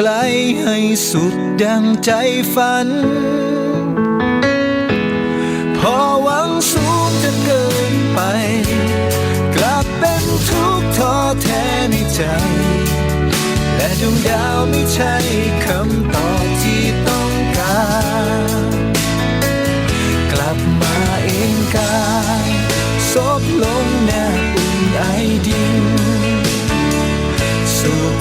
ไกลให้สุดดังใจฝัน พอหวังสูงจะเกินไป กลับเป็นทุกข์ท้อแท้ในใจ และดวงดาวไม่ใช่คำตอบ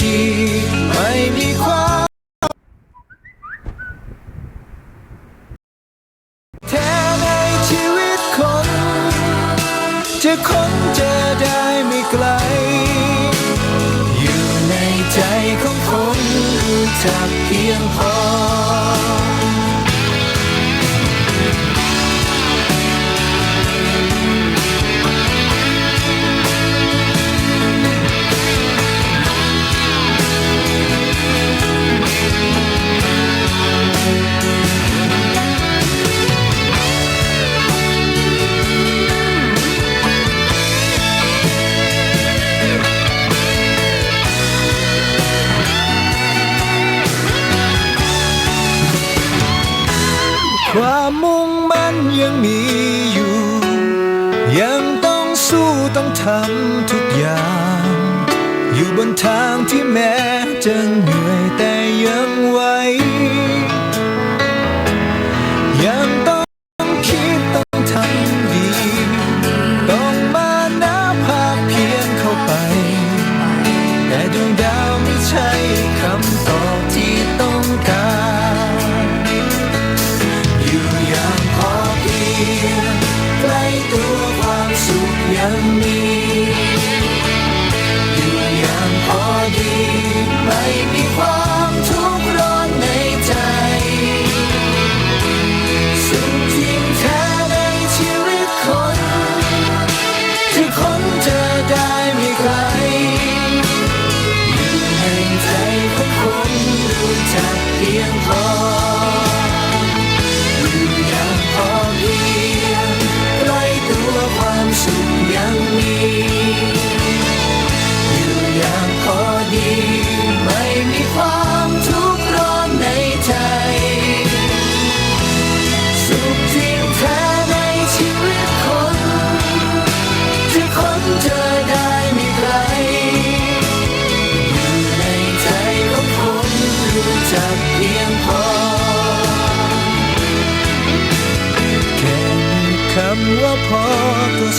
ดีไม่มีความ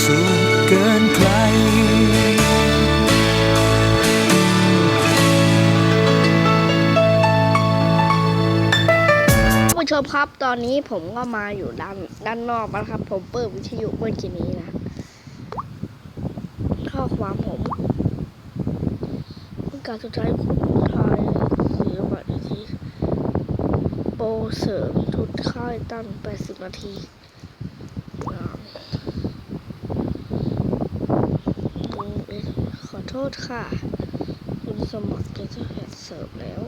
สุขเกินใคร ผู้ชมครับตอนนี้ผมก็มาอยู่ด้านด้านนอกแล้วครับ ผมเปิดวิทยุเมื่อกี้นี้นะ ข้อความผมเมื่อการสุดท้ายคุณทายสีบัตรทีโปรเสริมชุดค่ายตั้ง 80 นาทีอ่าดูเอ๊ะขอโทษค่ะ คุณสมัครจะแพทเสิร์ฟแล้ว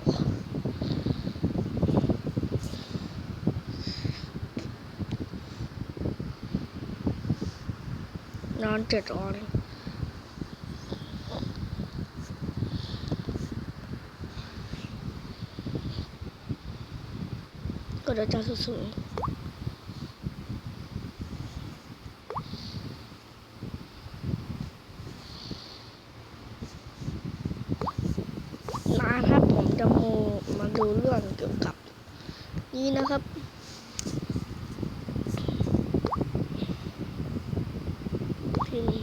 นอนเจ็ดวันก็เดี๋ยวจะสูงๆนะครับผมจะมูมาดูเรื่องเกี่ยวกับ นี่นะครับพิมพ์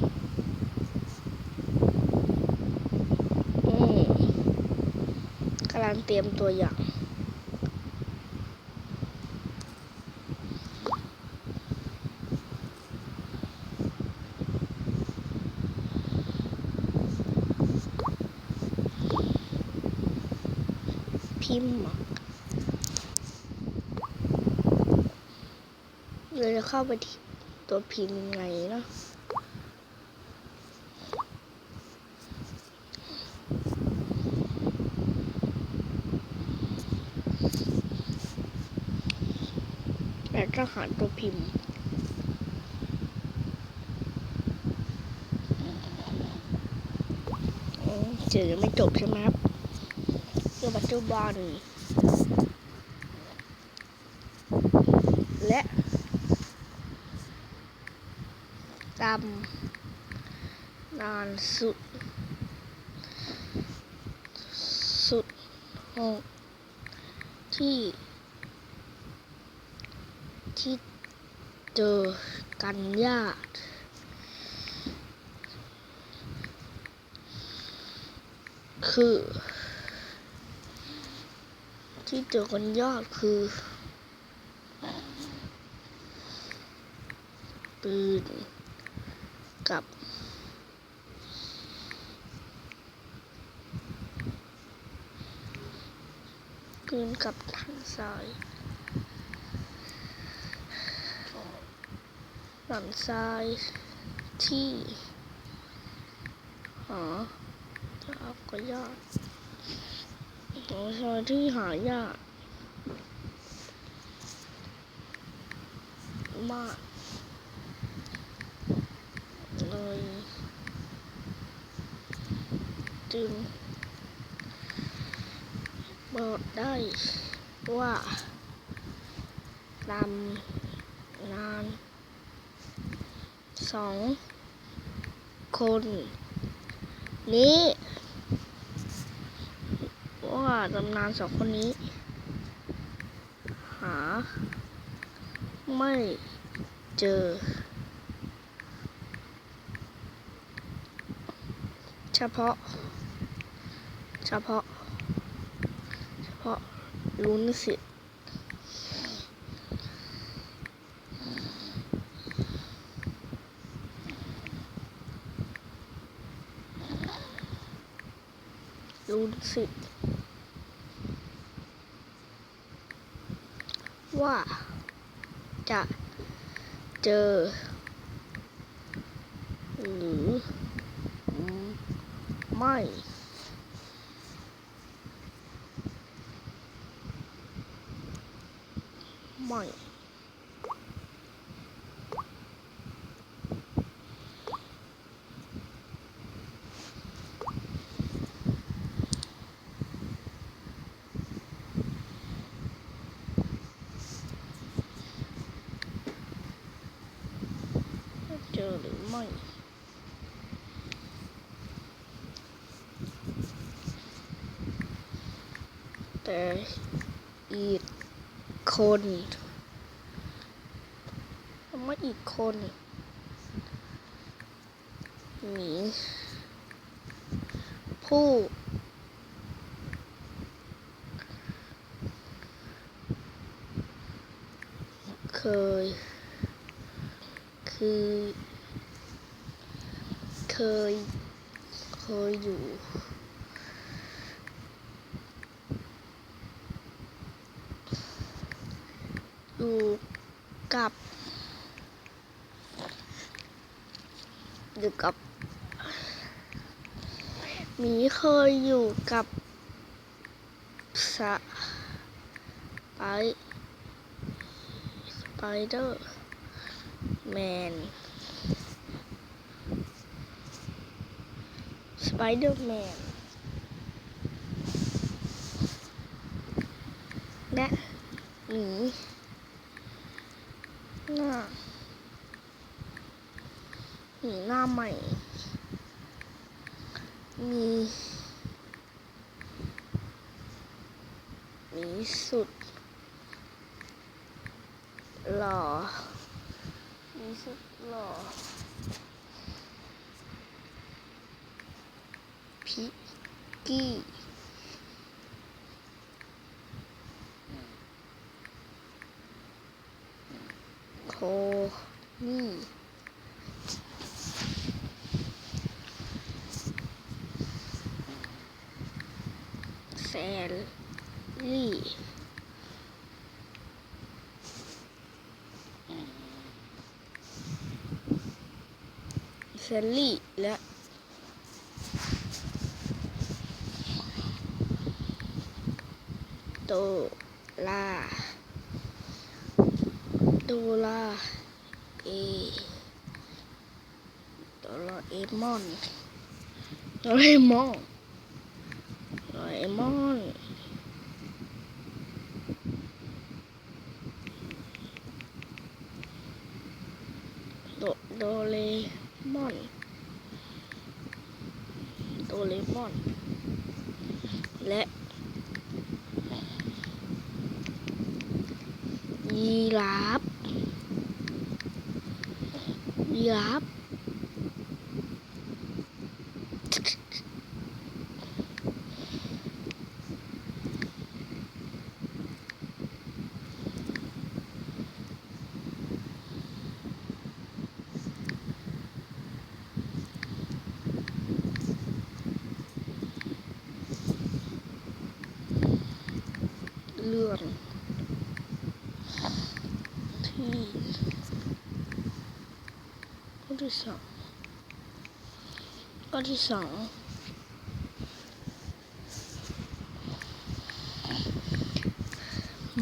อืมกำลังเตรียมตัวอย่างพิมพ์อะ เข้าไปที่ตัวพิมพ์ยังไงเนาะแล้วก็หาตัวพิมพ์อืมเจอยังไม่จบใช่ไหมครับเรื่อปัจจุบัน และตำนานสุด สุดหกที่ ที่เจอกันยากคือ ที่เจอกันยอดคือปืนกับ ปืนกับทางซ้ายหลังซ้ายที่หาจะเอาก็ยากหลังซ้ายที่หายากมากเลยจึง บอกได้ว่าตำนานสองคน นี้ว่าตำนานสองคนนี้ หา ไม่เจอ เฉพาะ เฉพาะ ลุ้นสิลุ้นสิว่าจะเจอ หรือไม่ ไม่เจอหรือไม่แต่อีก คนคำว่าอีกคนหนีผู้เคย คือ เคย เคยอยู่ อยู่กับ อยู่กับหมีเคยอยู่กับสะไปสไปเดอร์แมนสไปเดอร์แมนและหมีหน้าห มีหน้าใหม่ มี มีสุด หล่อ มีสุดหล่อ พิกกี้โคนี่แซนลี่เซลลี่และโดลาโดลาเอโดราเอมอนโดราเอมอน เอมอน โดโดเรมอน โดเรมอน และยีราฟยีราฟ เลื่อนที่ข้อ ที่สองข้อที่สอง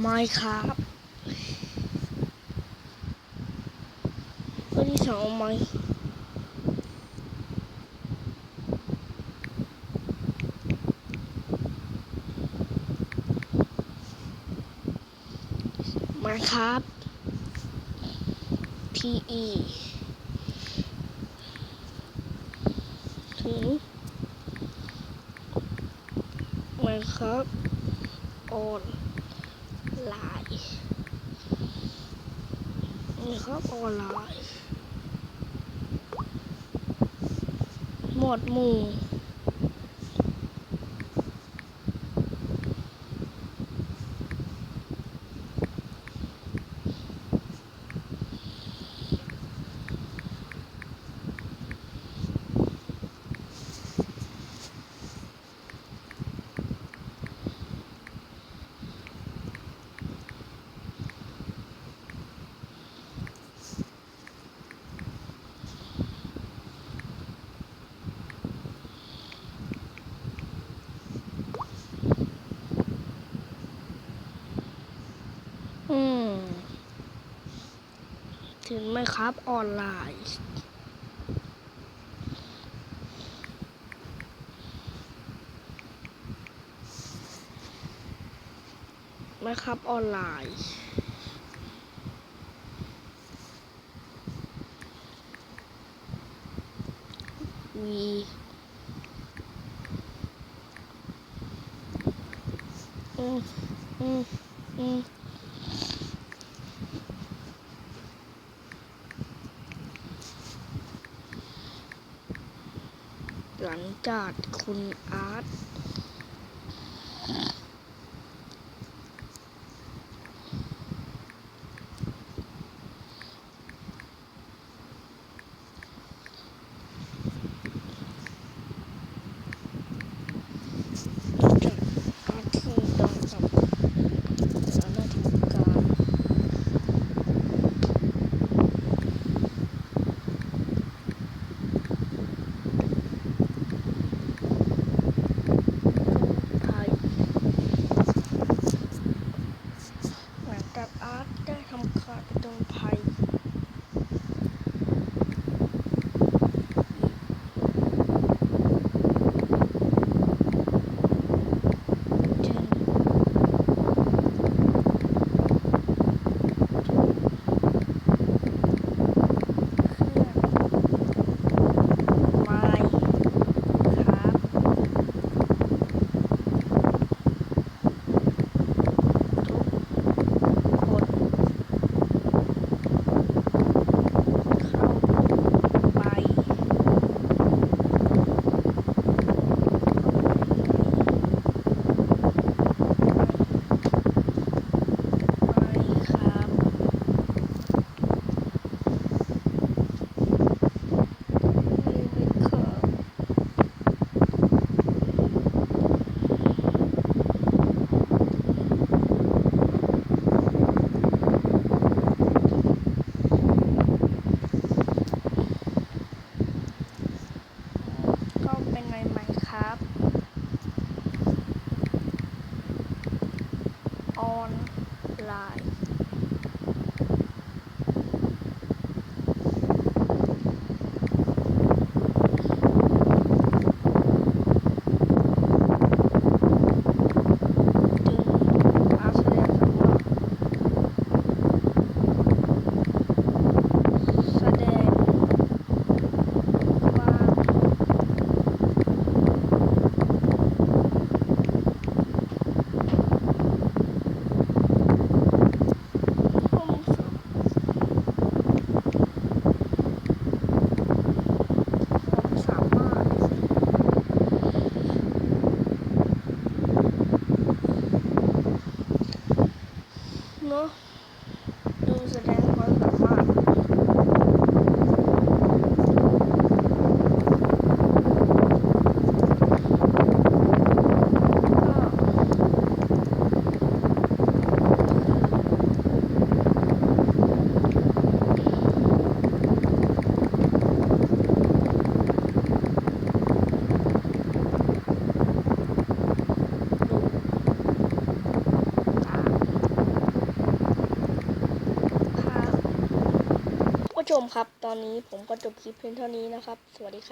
ไม้ครับข้อที่สองไม้มาครับ PE ถึง มาครับออนไลน์มาครับออนไลน์ หมวดหมู่ อืม ถึงไหมครับออนไลน์ ไหมครับออนไลน์วีอืมอืมอืม หลังจากคุณอาร์ต 灯牌 ชมครับ ตอนนี้ผมก็จบคลิปเพียงเท่านี้นะครับ สวัสดีครับ